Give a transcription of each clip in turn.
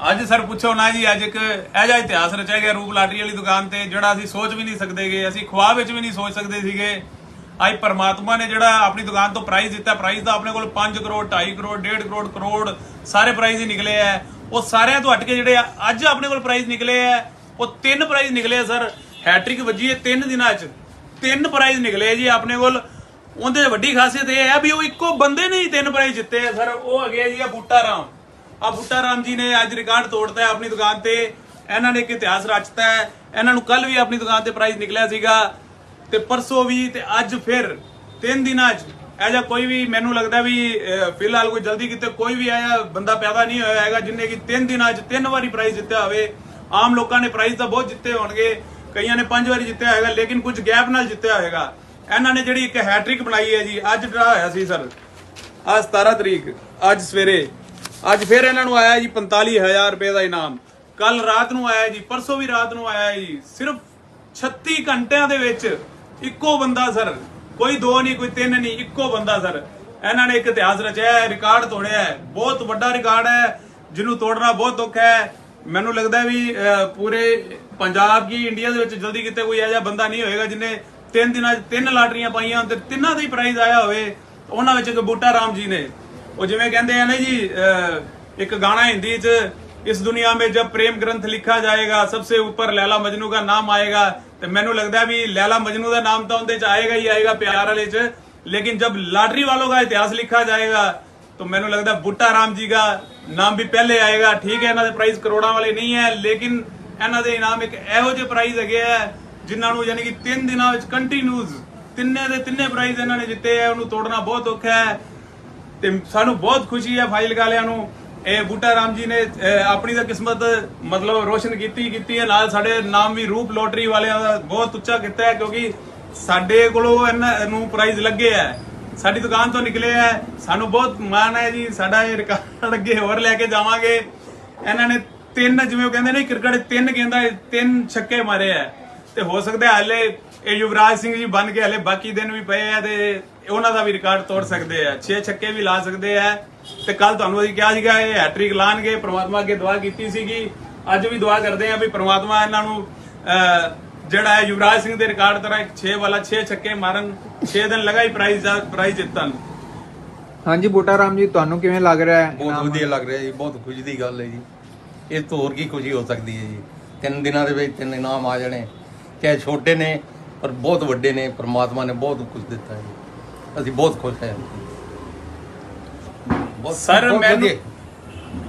ਅੱਜ ਸਰ ਪੁੱਛੋ ਨਾ ਜੀ, ਅੱਜ ਇੱਕ ਇਹ ਜਿਹਾ ਇਤਿਹਾਸ ਰਚਿਆ ਗਿਆ ਰੂਪ ਲਾਟਰੀ ਵਾਲੀ ਦੁਕਾਨ ਤੇ, ਜਿਹੜਾ ਅਸੀਂ ਸੋਚ ਵੀ ਨਹੀਂ ਸਕਦੇਗੇ ਅਸੀਂ ਖੁਆਬ ਵਿੱਚ ਵੀ ਨਹੀਂ ਸੋਚ ਸਕਦੇ ਸੀਗੇ। ਅੱਜ ਪਰਮਾਤਮਾ ਨੇ ਜਿਹੜਾ ਆਪਣੀ ਦੁਕਾਨ ਤੋਂ ਪ੍ਰਾਈਜ਼ ਦਿੱਤਾ ਪ੍ਰਾਈਜ਼ ਤਾਂ ਆਪਣੇ ਕੋਲ 5 ਕਰੋੜ 2.5 ਕਰੋੜ 1.5 ਕਰੋੜ ਕਰੋੜ ਸਾਰੇ ਪ੍ਰਾਈਜ਼ ਹੀ ਨਿਕਲੇ ਆ। ਉਹ ਸਾਰਿਆਂ ਤੋਂ ਹਟ ਕੇ ਜਿਹੜੇ ਅੱਜ ਆਪਣੇ ਕੋਲ ਪ੍ਰਾਈਜ਼ ਨਿਕਲੇ ਆ, ਉਹ ਤਿੰਨ ਪ੍ਰਾਈਜ਼ ਨਿਕਲੇ ਆ ਸਰ। ਹੈਟ੍ਰਿਕ ਵੱਜੀ ਹੈ ਤਿੰਨ ਦਿਨਾਂ 'ਚ। ਤਿੰਨ ਪ੍ਰਾਈਜ਼ ਨਿਕਲੇ ਜੀ ਆਪਣੇ ਕੋਲ। ਉਹਦੇ ਵੱਡੀ ਖਾਸੀਅਤ ਇਹ ਹੈ ਵੀ ਉਹ ਇੱਕੋ ਬੰਦੇ ਨੇ ਹੀ ਤਿੰਨ ਪ੍ਰਾਈਜ਼ ਜਿੱਤੇ ਆ ਸਰ। ਉਹ ਹੈਗੇ ਆ ਜੀ ਆ ਬੂਟਾ ਰਾਮ। ਆ ਬੁੱਟਾ ਰਾਮ ਜੀ ਨੇ ਅੱਜ ਰਿਕਾਰਡ ਤੋੜਤਾ ਹੈ ਆਪਣੀ ਦੁਕਾਨ ਤੇ। ਇਹਨਾਂ ਨੇ ਇੱਕ ਇਤਿਹਾਸ ਰਚਤਾ ਹੈ। ਇਹਨਾਂ ਨੂੰ ਕੱਲ ਵੀ ਆਪਣੀ ਦੁਕਾਨ ਤੇ ਪ੍ਰਾਈਜ਼ ਨਿਕਲਿਆ ਸੀਗਾ। ਤੇ ਪਰਸੋਂ ਵੀ ਤੇ ਅੱਜ ਫਿਰ ਤਿੰਨ ਦਿਨਾਂ 'ਚ ਇਹ ਜਿਹਾ ਕੋਈ ਵੀ ਮੈਨੂੰ ਲੱਗਦਾ ਵੀ ਫਿਲਹਾਲ ਕੋਈ ਜਲਦੀ ਕਿਤੇ ਕੋਈ ਵੀ ਆਇਆ ਬੰਦਾ ਪੈਦਾ ਨਹੀਂ ਹੋਇਆ ਹੈਗਾ, ਜਿੰਨੇ ਕਿ ਤਿੰਨ ਦਿਨਾਂ 'ਚ ਤਿੰਨ ਵਾਰੀ ਪ੍ਰਾਈਜ਼ ਜਿੱਤਿਆ ਹੋਵੇ। ਆਮ ਲੋਕਾਂ ਨੇ ਪ੍ਰਾਈਜ਼ ਤਾਂ ਬਹੁਤ ਜਿੱਤੇ ਹੋਣਗੇ। ਕਈਆਂ ਨੇ ਪੰਜ ਵਾਰੀ ਜਿੱਤਿਆ ਹੋਏਗਾ, ਲੇਕਿਨ ਕੁਝ ਗੈਪ ਨਾਲ ਜਿੱਤਿਆ ਹੋਏਗਾ। ਇਹਨਾਂ ਨੇ ਜਿਹੜੀ ਇੱਕ ਹੈਟ੍ਰਿਕ ਬਣਾਈ ਹੈ ਜੀ, ਅੱਜ ਡਰਾ ਹੋਇਆ ਸੀ ਸਰ। ਅੱਜ 17 ਤਰੀਕ, ਅੱਜ ਸਵੇਰੇ ਅੱਜ ਫਿਰ ਇਹਨਾਂ ਨੂੰ ਆਇਆ ਜੀ 45000 ਰੁਪਏ ਦਾ ਇਨਾਮ। ਕੱਲ ਰਾਤ ਨੂੰ ਆਇਆ ਜੀ, ਪਰਸੋਂ ਵੀ ਰਾਤ ਨੂੰ ਆਇਆ ਜੀ। ਸਿਰਫ 36 ਘੰਟਿਆਂ ਦੇ ਵਿੱਚ ਇੱਕੋ ਬੰਦਾ ਸਰ, ਕੋਈ ਦੋ ਨਹੀਂ, ਕੋਈ ਤਿੰਨ ਨਹੀਂ, ਇੱਕੋ ਬੰਦਾ ਸਰ। ਇਹਨਾਂ ਨੇ ਇੱਕ ਇਤਿਹਾਸ ਰਚਿਆ ਹੈ, ਰਿਕਾਰਡ ਤੋੜਿਆ ਹੈ। ਬਹੁਤ ਵੱਡਾ ਰਿਕਾਰਡ ਹੈ, ਜਿਹਨੂੰ ਤੋੜਨਾ ਬਹੁਤ ਔਖਾ ਹੈ। ਮੈਨੂੰ ਲੱਗਦਾ ਵੀ ਪੂਰੇ ਪੰਜਾਬ ਕੀ ਇੰਡੀਆ ਦੇ ਵਿੱਚ ਜਲਦੀ ਕਿਤੇ ਕੋਈ ਇਹੋ ਜਿਹਾ ਬੰਦਾ ਨਹੀਂ ਹੋਏਗਾ ਜਿਹਨੇ ਤਿੰਨ ਦਿਨਾਂ 'ਚ ਤਿੰਨ ਲਾਟਰੀਆਂ ਪਾਈਆਂ ਤੇ ਤਿੰਨਾਂ ਦਾ ਹੀ ਪ੍ਰਾਈਜ਼ ਆਇਆ ਹੋਵੇ। ਉਹਨਾਂ ਵਿੱਚ ਇੱਕ ਬੂਟਾ ਰਾਮ ਜੀ ਨੇ। ਉਹ ਜਿਵੇਂ ਕਹਿੰਦੇ ਆ ਨਾ ਜੀ ਅਹ, ਇੱਕ ਗਾਣਾ ਹਿੰਦੀ 'ਚ ਇਸ ਦੁਨੀਆ में जब प्रेम ग्रंथ लिखा जाएगा सबसे ऊपर लैला मजनू का नाम आएगा ਤੇ ਮੈਨੂੰ ਲੱਗਦਾ ਵੀ ਲੈਲਾ ਮਜਨੂ ਦਾ ਨਾਮ ਤਾਂ ਉਹਦੇ 'ਚ ਆਏਗਾ ਹੀ ਆਏਗਾ ਪਿਆਰ ਵਾਲੇ 'ਚ लेकिन जब लॉटरी वालों का इतिहास लिखा जाएगा तो ਮੈਨੂੰ ਲੱਗਦਾ ਬੁੱਟਾ ਰਾਮ ਜੀ ਦਾ ਨਾਮ ਵੀ ਪਹਿਲੇ ਆਏਗਾ ਠੀਕ ਹੈ ਇਹਨਾਂ ਦੇ ਪ੍ਰਾਈਜ਼ ਕਰੋੜਾਂ ਵਾਲੇ ਨਹੀਂ ਹੈ ਲੇਕਿਨ ਇਹਨਾਂ ਦੇ ਇਨਾਮ ਇੱਕ ਇਹੋ ਜਿਹੇ ਪ੍ਰਾਈਜ਼ ਹੈਗੇ ਆ ਜਿਨ੍ਹਾਂ ਨੂੰ ਯਾਨੀ ਕਿ 3 ਦਿਨਾਂ ਵਿੱਚ ਕੰਟੀਨਿਊਸ ਤਿੰਨੇ ਦੇ ਤਿੰਨੇ ਪ੍ਰਾਈਜ਼ ਇਹਨਾਂ ਨੇ ਜਿੱਤੇ ਆ ਉਹਨੂੰ ਤੋੜਨਾ ਬਹੁਤ ਔਖਾ ਹੈ ਤੇ ਸਾਨੂੰ ਬਹੁਤ ਖੁਸ਼ੀ ਹੈ ਫਾਈਲ ਵਾਲਿਆਂ ਨੂੰ। ਇਹ ਬੂਟਾ ਰਾਮ ਜੀ ਨੇ ਆਪਣੀ ਤਾਂ ਕਿਸਮਤ ਮਤਲਬ ਰੋਸ਼ਨ ਕੀਤੀ ਕੀਤੀ ਹੈ। ਨਾਲ ਸਾਡੇ ਨਾਮ ਵੀ ਰੂਪ ਲੋਟਰੀ ਵਾਲਿਆਂ ਦਾ ਬਹੁਤ ਉੱਚਾ ਕੀਤਾ ਹੈ, ਕਿਉਂਕਿ ਸਾਡੇ ਕੋਲੋਂ ਇਹਨਾਂ ਨੂੰ ਪ੍ਰਾਈਜ਼ ਲੱਗੇ ਹੈ। ਸਾਡੀ ਦੁਕਾਨ ਤੋਂ ਨਿਕਲੇ ਹੈ। ਸਾਨੂੰ ਬਹੁਤ ਮਾਣ ਹੈ ਜੀ। ਸਾਡਾ ਇਹ ਰਿਕਾਰਡ ਅੱਗੇ ਹੋਰ ਲੈ ਕੇ ਜਾਵਾਂਗੇ। ਇਹਨਾਂ ਨੇ ਤਿੰਨ, ਜਿਵੇਂ ਉਹ ਕਹਿੰਦੇ ਨੇ, ਕ੍ਰਿਕਟ ਤਿੰਨ ਕਹਿੰਦਾ ਤਿੰਨ ਛੱਕੇ ਮਾਰੇ ਹੈ। ਤੇ ਹੋ ਸਕਦਾ ਹਾਲੇ ਇਹ ਯੁਵਰਾਜ ਸਿੰਘ ਜੀ ਬਣ ਕੇ ਹਲੇ ਬਾਕੀ ਦਿਨ ਵੀ ਪਏ ਆ ਤੇ ਉਹਨਾਂ ਦਾ ਵੀ ਰਿਕਾਰਡ ਤੋੜ ਸਕਦੇ ਆ। 6 ਛੱਕੇ ਵੀ ਲਾ ਸਕਦੇ ਆ ਤੇ ਕੱਲ ਤੁਹਾਨੂੰ ਅਸੀਂ ਕਿਹਾ ਸੀਗਾ ਇਹ ਹੈਟ੍ਰਿਕ ਲਾਣਗੇ ਪ੍ਰਮਾਤਮਾ ਅੱਗੇ ਦੁਆ ਕੀਤੀ ਸੀਗੀ। ਅੱਜ ਵੀ ਦੁਆ ਕਰਦੇ ਆ ਵੀ ਪ੍ਰਮਾਤਮਾ ਇਹਨਾਂ ਨੂੰ ਜਿਹੜਾ ਹੈ ਯੁਵਰਾਜ ਸਿੰਘ ਦੇ ਰਿਕਾਰਡ ਤਰ੍ਹਾਂ ਇੱਕ 6 ਵਾਲਾ 6 ਛੱਕੇ ਮਾਰਨ 6 ਦਿਨ ਲਗਾ ਹੀ ਪ੍ਰਾਈਜ਼ ਪ੍ਰਾਈਜ਼ ਜਿੱਤਣ। ਹਾਂਜੀ ਬੂਟਾ ਰਾਮ ਜੀ ਤੁਹਾਨੂੰ ਕਿਵੇਂ ਲੱਗ ਰਿਹਾ ਹੈ? ਬਹੁਤ ਵਧੀਆ ਲੱਗ ਰਿਹਾ ਜੀ ਬਹੁਤ ਖੁਸ਼ੀ ਦੀ ਗੱਲ ਹੈ ਜੀ। ਇਹ ਤੋਂ ਹੋਰ ਕੀ ਖੁਸ਼ੀ ਹੋ ਸਕਦੀ ਹੈ ਜੀ? ਤਿੰਨ ਦਿਨਾਂ ਦੇ ਵਿੱਚ ਤਿੰਨ ਇਨਾਮ ਆ ਜਾਣੇ। ਚਾਹੇ ਛੋਟੇ ਨੇ ਪਰ ਬਹੁਤ ਵੱਡੇ ਨੇ ਪ੍ਰਮਾਤਮਾ ਨੇ ਬਹੁਤ ਕੁਝ ਦਿੱਤਾ ਹੈ। ਅਸੀਂ ਬਹੁਤ ਖੁਸ਼ ਹਾਂ। ਬਹੁਤ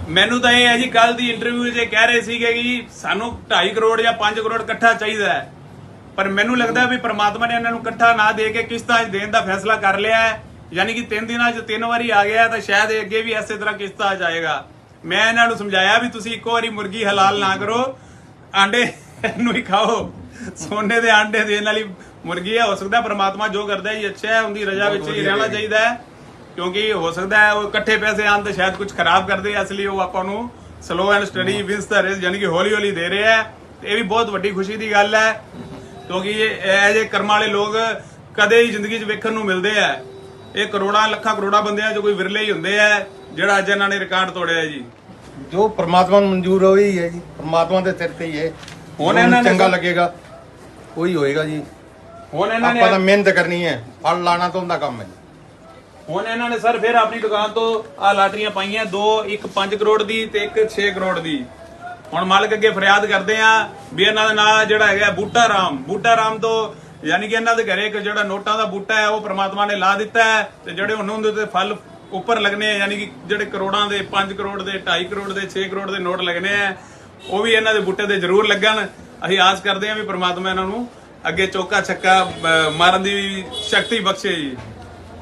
ਮੈਨੂੰ- ਤਾਂ ਇਹ ਹੈ ਜੀ ਕੱਲ ਦੀ ਇੰਟਰਵਿਊ 'ਚ ਕਹਿ ਰਹੇ ਸੀਗੇ ਕਿ ਸਾਨੂੰ 2.5 ਕਰੋੜ ਜਾਂ 5 ਕਰੋੜ ਇਕੱਠਾ ਚਾਹੀਦਾ ਹੈ। ਪਰ ਮੈਨੂੰ ਲੱਗਦਾ ਵੀ ਪ੍ਰਮਾਤਮਾ ਨੇ ਇਹਨਾਂ ਨੂੰ ਇਕੱਠਾ ਨਾ ਦੇ ਕੇ ਕਿਸ਼ਤਾਂ 'ਚ ਦੇਣ ਦਾ ਫੈਸਲਾ ਕਰ ਲਿਆ ਹੈ। ਯਾਨੀ ਕਿ ਤਿੰਨ ਦਿਨਾਂ 'ਚ ਤਿੰਨ ਵਾਰੀ ਆ ਗਿਆ ਤਾਂ ਸ਼ਾਇਦ ਅੱਗੇ ਵੀ ਇਸੇ ਤਰ੍ਹਾਂ ਕਿਸ਼ਤਾਂ 'ਚ ਜਾਏਗਾ ਮੈਂ ਇਹਨਾਂ ਨੂੰ ਸਮਝਾਇਆ ਵੀ ਤੁਸੀਂ ਇੱਕੋ ਵਾਰੀ ਮੁਰਗੀ ਹਲਾਲ ਨਾ ਕਰੋ। ਆਂਡੇ ਨੂੰ ਹੀ ਖਾਓ। ਸੋਨੇ ਦੇ ਆਂਡੇ ਦੇਣ ਵਾਲੀ ਮੁਰਗੀ ਹੈ ਹੋ ਸਕਦਾ ਪ੍ਰਮਾਤਮਾ ਜੋ ਕਰਦਾ ਹੀ ਅੱਛਾ ਹੈ ਉਹਦੀ ਰਜ਼ਾ ਵਿੱਚ ਹੀ ਰਹਿਣਾ ਚਾਹੀਦਾ ਹੈ। ਕਿਉਂਕਿ ਹੋ ਸਕਦਾ ਹੈ ਉਹ ਇਕੱਠੇ ਪੈਸੇ ਆਣ ਤੇ ਸ਼ਾਇਦ ਕੁਝ ਖਰਾਬ ਕਰਦੇ ਆ, ਇਸ ਲਈ ਉਹ ਆਪਾਂ ਨੂੰ slow and steady wins the race ਯਾਨੀ ਕਿ ਹੌਲੀ ਹੌਲੀ ਦੇ ਰਹੇ ਆ ਤੇ ਇਹ ਵੀ ਬਹੁਤ ਵੱਡੀ ਖੁਸ਼ੀ ਦੀ ਗੱਲ ਹੈ ਕਿਉਂਕਿ ਇਹ ਜੇ ਕਰਮਾਂ ਵਾਲੇ ਲੋਕ ਕਦੇ ਹੀ ਜ਼ਿੰਦਗੀ 'ਚ ਵੇਖਣ ਨੂੰ ਮਿਲਦੇ ਆ। ਇਹ ਕਰੋੜਾਂ ਲੱਖਾਂ ਕਰੋੜਾਂ ਬੰਦਿਆਂ 'ਚ ਕੋਈ ਵਿਰਲੇ ਹੀ ਹੁੰਦੇ ਆ ਜਿਹੜਾ ਅੱਜ ਇਹਨਾਂ ਨੇ ਰਿਕਾਰਡ ਤੋੜਿਆ ਜੀ। ਜੋ ਪ੍ਰਮਾਤਮਾ ਨੂੰ ਮਨਜ਼ੂਰ ਹੋਈ ਹੈ ਜੀ ਪ੍ਰਮਾਤਮਾ ਦੇ ਸਿਰ ਤੇ ਹੀ ਹੈ। ਹੁਣ ਇਹਨਾਂ ਨੇ ਚੰਗਾ ਲੱਗੇਗਾ। ਉਹੀ ਹੋਏਗਾ ਜੀ। ਹੁਣ ਇਹਨਾਂ ਆਪਾਂ ਤਾਂ ਨੇ ਮਿਹਨਤ ਕਰਨੀ ਹੈ। ਫਲ ਲਾਣਾ ਤਾਂ ਉਹਦਾ ਕੰਮ ਹੈ ਜੀ। ਹੁਣ ਇਹਨਾਂ ਨੇ ਸਰ ਫਿਰ ਆਪਣੀ ਦੁਕਾਨ ਤੋਂ ਆ ਲਾਟਰੀਆਂ ਪਾਈਆਂ ਦੋ ਇੱਕ 5 ਕਰੋੜ ਦੀ ਤੇ ਇੱਕ 6 ਕਰੋੜ ਦੀ। ਹੁਣ ਮਾਲਕ ਅੱਗੇ ਫਰਿਆਦ ਕਰਦੇ ਆ ਵੀ ਇਹਨਾਂ ਦਾ ਨਾਂ ਜਿਹੜਾ ਹੈਗਾ ਬੂਟਾ ਰਾਮ। ਬੂਟਾ ਰਾਮ ਤੋਂ ਯਾਨੀ ਕਿ ਇਹਨਾਂ ਦੇ ਘਰੇ ਇੱਕ ਜਿਹੜਾ ਨੋਟਾਂ ਦਾ ਬੂਟਾ ਹੈ ਉਹ ਪ੍ਰਮਾਤਮਾ ਨੇ ਲਾ ਦਿੱਤਾ ਹੈ ਤੇ ਜਿਹੜੇ ਹੁਣ ਉਹਦੇ ਤੇ ਫਲ ਉੱਪਰ ਲੱਗਨੇ ਆ ਯਾਨੀ ਕਿ ਜਿਹੜੇ ਕਰੋੜਾਂ ਦੇ 5 ਕਰੋੜ ਦੇ 2.5 ਕਰੋੜ ਦੇ 6 ਕਰੋੜ ਦੇ ਨੋਟ ਲੱਗਨੇ ਆ ਉਹ ਵੀ ਇਹਨਾਂ ਦੇ ਬੂਟੇ ਤੇ ਜ਼ਰੂਰ ਲੱਗਣ। ਅਸੀਂ ਆਸ ਕਰਦੇ ਹਾਂ ਵੀ ਪ੍ਰਮਾਤਮਾ ਇਹਨਾਂ ਨੂੰ ਅੱਗੇ ਚੌਕਾ ਛੱਕਾ ਅਹ, ਮਾਰਨ ਦੀ ਸ਼ਕਤੀ ਬਖਸ਼ੇ ਜੀ।